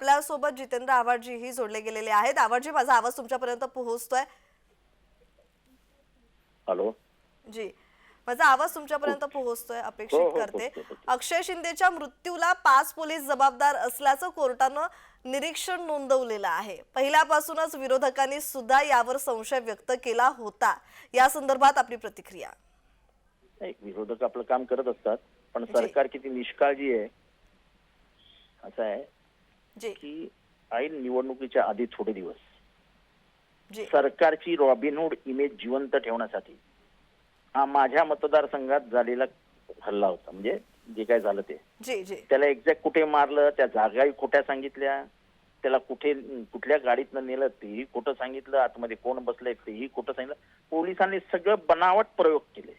आपल्यासोबत जितेंद्र आव्हाडजीही जोडले गेलेले आहेत. आव्हाडजी माझा आवाज तुमच्यापर्यंत पोहोचतोय? हॅलो. जी. माझा आवाज तुमच्यापर्यंत पोहोचतोय हो, अपेक्षित हो, करते. पोहोचतोय, पोहोचतोय. अक्षय शिंदेच्या मृत्यूला पाच पोलीस जबाबदार असल्याचं कोर्टानं निरीक्षण नोंदवलेलं आहे. पहिल्यापासूनच विरोधकांनी सुद्धा यावर संशय व्यक्त केला होता. या संदर्भात आपली प्रतिक्रिया. नाही विरोधक आपलं काम करत असतात पण. सरकार किती निष्काळजी आहे असं आहे. की ऐन निवडणुकीच्या आधी थोडे दिवस. सरकारची रॉबिनहूड इमेज जिवंत ठेवण्यासाठी. हा माझ्या मतदारसंघात झालेला हल्ला होता. म्हणजे जे काय झालं ते. त्याला एक्झॅक्ट कुठे मारलं त्या जागाही खोट्या सांगितल्या. त्याला कुठे कुठल्या गाडीतनं नेलं तेही खोटं सांगितलं. आतमध्ये कोण बसलंय तेही खोटं सांगितलं. पोलिसांनी सगळं बनावट प्रयोग केले.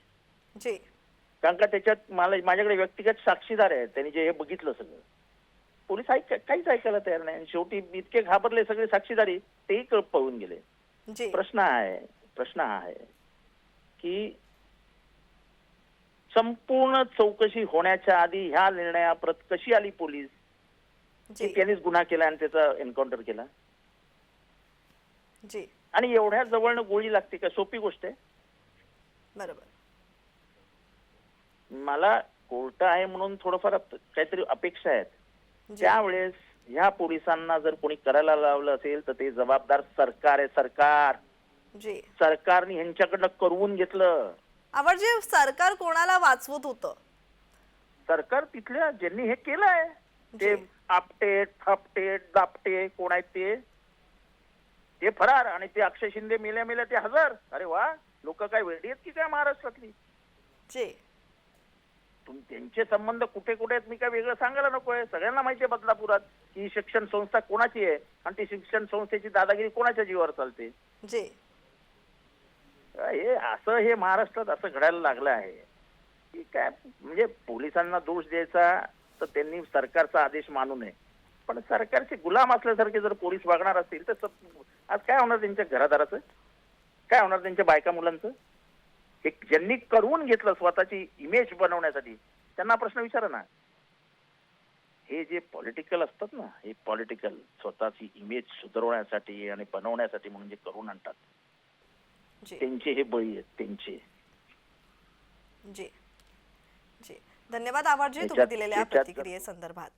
कारण का त्याच्यात मला माझ्याकडे व्यक्तिगत साक्षीदार आहेत. त्यांनी जे हे बघितलं सगळं. पोलीस ऐक काहीच ऐकायला तयार नाही. आणि शेवटी इतके घाबरले सगळे साक्षीदारी तेही क- पळून गेले. प्रश्न आहे प्रश्न हा आहे की संपूर्ण चौकशी होण्याच्या आधी ह्या निर्णयाप्रत कशी आली पोलीस? की त्यांनीच गुन्हा केला आणि त्याचा एन्काउंटर केला? जी. आणि एवढ्या जवळनं गोळी लागते का? सोपी गोष्ट आहे. बरोबर. मला कोर्ट आहे म्हणून थोडंफार काहीतरी अपेक्षा आहेत. त्यावेळेस ह्या पोलिसांना जर कोणी करायला लावलं असेल तर ते जबाबदार सरकार आहे सरकार. जी. सरकारने ह्यांच्याकडनं करवून घेतलं. आवडजी सरकार कोणाला वाचवत होतं? सरकार तिथल्या ज्यांनी हे केलंय ते जी. आपटे थपटे दापटे कोण आहेत ते? ते फरार आणि ते अक्षय शिंदे मेल्या मेल्या ते हजर. अरे वा लोक काय वेळी आहेत की काय महाराष्ट्रातली? जी. त्यांचे संबंध कुठे कुठे आहेत मी काय वेगळं सांगायला नकोय. सगळ्यांना माहिती आहे बदलापुरात की ही शिक्षण संस्था कोणाची आहे आणि ती शिक्षण संस्थेची दादागिरी कोणाच्या जीवावर चालते? जी. हे असं हे महाराष्ट्रात असं घडायला लागलं आहे. की काय म्हणजे पोलिसांना दोष द्यायचा तर त्यांनी सरकारचा आदेश मानू नये. पण सरकारचे गुलाम असल्यासारखे जर पोलीस वागणार असतील तर आज काय होणार त्यांच्या घरादाराचं? काय होणार त्यांच्या बायका मुलांचं? हे ज्यांनी करवून घेतलं स्वतःची इमेज बनवण्यासाठी त्यांना प्रश्न विचारा ना. हे जे पॉलिटिकल असतात ना हे पॉलिटिकल स्वतःची इमेज सुधारवण्यासाठी आणि बनवण्यासाठी म्हणून जे करून आणतात जी. त्यांचे हे बळी आहेत त्यांचे. जी. जी. धन्यवाद आभारजी तुम्ही दिलेल्या प्रतिक्रियेसंदर्भात.